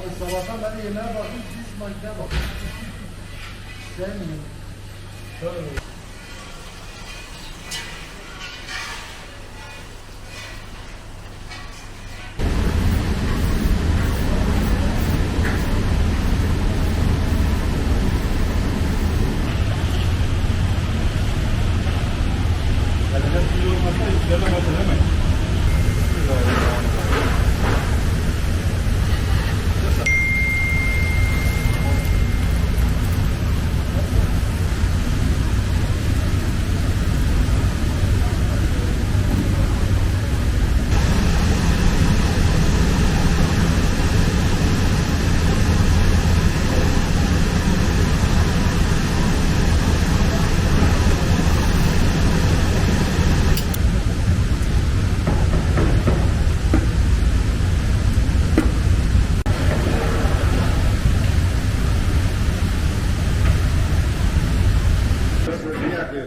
Abi sabahtan beri yemeğe bakın, siz makineye bakın. Şey mi?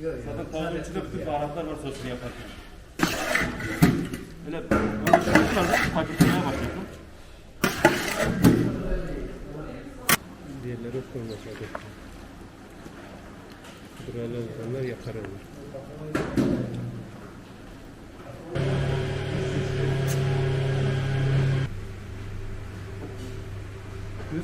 Şöyle. Zaten tavuğun içinde bütün baharatlar var sosunu yaparken. Öyle böyle çıkardık, paketlemeye başladım. Diğerleri koymasadı. Buralı olanlar yakar olur.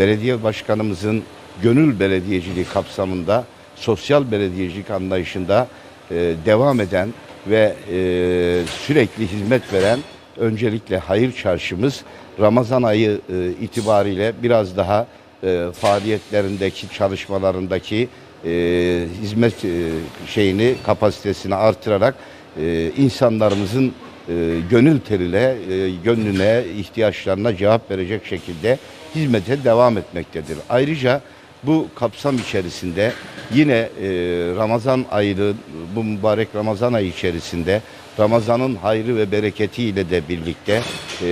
belediye başkanımızın gönül belediyeciliği kapsamında sosyal belediyecilik anlayışında e, devam eden ve e, sürekli hizmet veren öncelikle hayır çarşımız Ramazan ayı e, itibariyle biraz daha e, faaliyetlerindeki çalışmalarındaki e, hizmet e, şeyini kapasitesini artırarak e, insanlarımızın e, gönül teriyle e, gönlüne ihtiyaçlarına cevap verecek şekilde hizmete devam etmektedir. Ayrıca bu kapsam içerisinde yine e, Ramazan ayı bu mübarek Ramazan ayı içerisinde Ramazan'ın hayrı ve bereketiyle de birlikte e,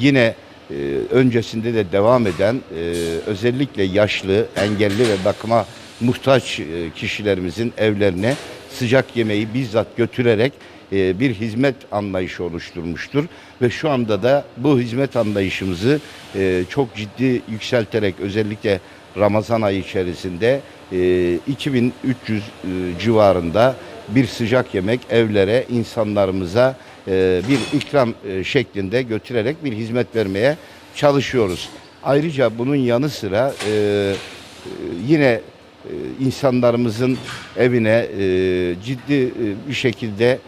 yine e, öncesinde de devam eden e, özellikle yaşlı, engelli ve bakıma muhtaç e, kişilerimizin evlerine sıcak yemeği bizzat götürerek bir hizmet anlayışı oluşturmuştur ve şu anda da bu hizmet anlayışımızı e, çok ciddi yükselterek özellikle Ramazan ayı içerisinde e, 2300 e, civarında bir sıcak yemek evlere insanlarımıza e, bir ikram e, şeklinde götürerek bir hizmet vermeye çalışıyoruz. Ayrıca bunun yanı sıra e, e, yine e, insanlarımızın evine e, ciddi e, bir şekilde e,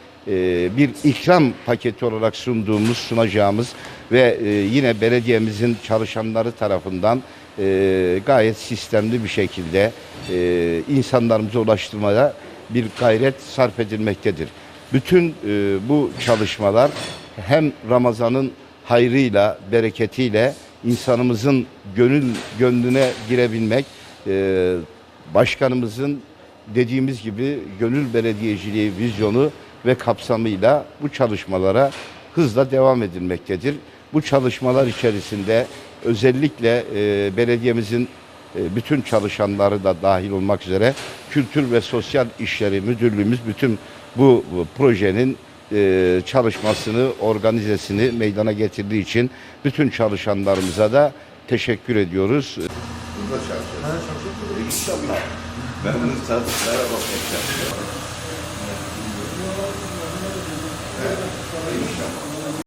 bir ikram paketi olarak sunduğumuz, sunacağımız ve e, yine belediyemizin çalışanları tarafından e, gayet sistemli bir şekilde e, insanlarımıza ulaştırmaya bir gayret sarf edilmektedir. Bütün e, bu çalışmalar hem Ramazan'ın hayrıyla, bereketiyle insanımızın gönül gönlüne girebilmek, e, başkanımızın dediğimiz gibi gönül belediyeciliği vizyonu ve kapsamıyla bu çalışmalara hızla devam edilmektedir. Bu çalışmalar içerisinde özellikle e, belediyemizin e, bütün çalışanları da dahil olmak üzere Kültür ve Sosyal İşleri Müdürlüğümüz bütün bu, bu projenin e, çalışmasını, organizesini meydana getirdiği için bütün çalışanlarımıza da teşekkür ediyoruz. İnşallah Ben bunu satışlara bakacağım. Evet, inşallah.